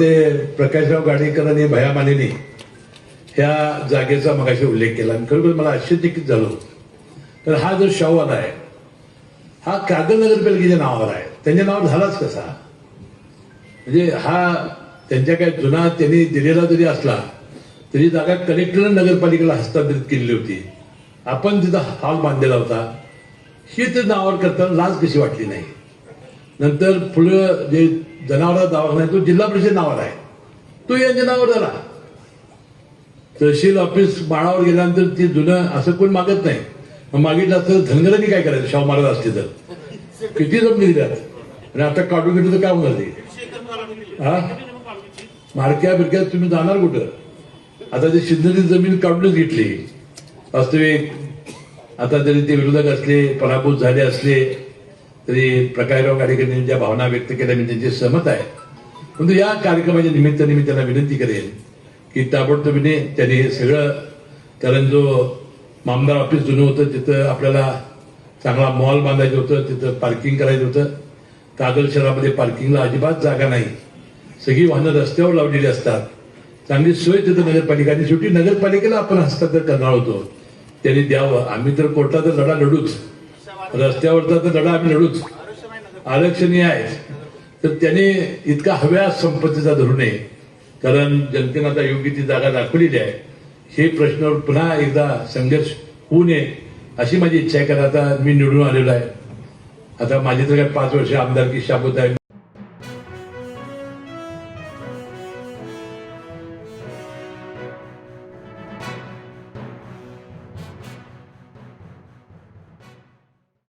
ते प्रकाशराव गाडेकरांनी भया मानेने ह्या जागेचा मगाशी उल्लेख केला. आणि खरोखर मला आश्चर्यचकित झालो. तर हा जो शाहूवाला आहे हा कागल नगरपालिकेच्या नावावर आहे. त्यांच्या नावावर झालाच कसा? म्हणजे हा त्यांच्या काय जुना त्यांनी दिलेला जरी असला तरी जागा कलेक्टर नगरपालिकेला हस्तांतरित केलेली होती. आपण तिथं हॉल बांधलेला होता. ही ते नावावर करताना लाज कशी वाटली नाही? नंतर पुढं जे जनावर दवाखाना तो जिल्हा परिषद नावर आहे. तो यांच्या नावावर झाला. तहसील ऑफिस माळावर गेल्यानंतर ते जुनं असं कोण मागत नाही. मग मागितलं असतं धनगरांनी काय करायचं? शाहू महाराज असते तर. किती जमली दिल्यात आणि आता काढून घेतलं तर काय होणार ते? हा? मारक्या बिरक्यात तुम्ही जाणार कुठं? आता ते शिंदेची जमीन काढूनच घेतली. वास्तविक आता जरी ते विरोधक असले पराभूत झाले असले तरी प्रकाशराव गाडेकरांनी ज्या भावना व्यक्त केल्या मी त्यांची सहमत आहे. परंतु या कार्यक्रमाच्या निमित्ताने मी त्यांना विनंती करेन की ताबडतोबीने त्यांनी हे सगळं कारण जो मामदार ऑफिस जुनं होतं तिथं आपल्याला चांगला मॉल बांधायचं होतं तिथं पार्किंग करायचं होतं. कागल शहरामध्ये पार्किंगला अजिबात जागा नाही. सगळी वाहनं रस्त्यावर लावलेली असतात. चांगली सोय तिथं नगरपालिका शेवटी नगरपालिकेला आपण हस्तांतर करणार होतो. त्यांनी द्यावं. आम्ही तर कोर्टात लढा लढूच. रस्त्यावरचा तर लढा आम्ही लढूच. आरक्षणीय आहे. तर त्याने इतका हव्या संपत्तीचा धरू नये. कारण जनतेनं आता योग्य ती जागा दाखवलेली आहे. हे प्रश्नावर पुन्हा एकदा संघर्ष होऊ नये अशी माझी इच्छा आहे. कारण आता मी निवडून आलेलो आहे. आता माझी तर काय पाच वर्ष आमदारकी शाबूत आहे.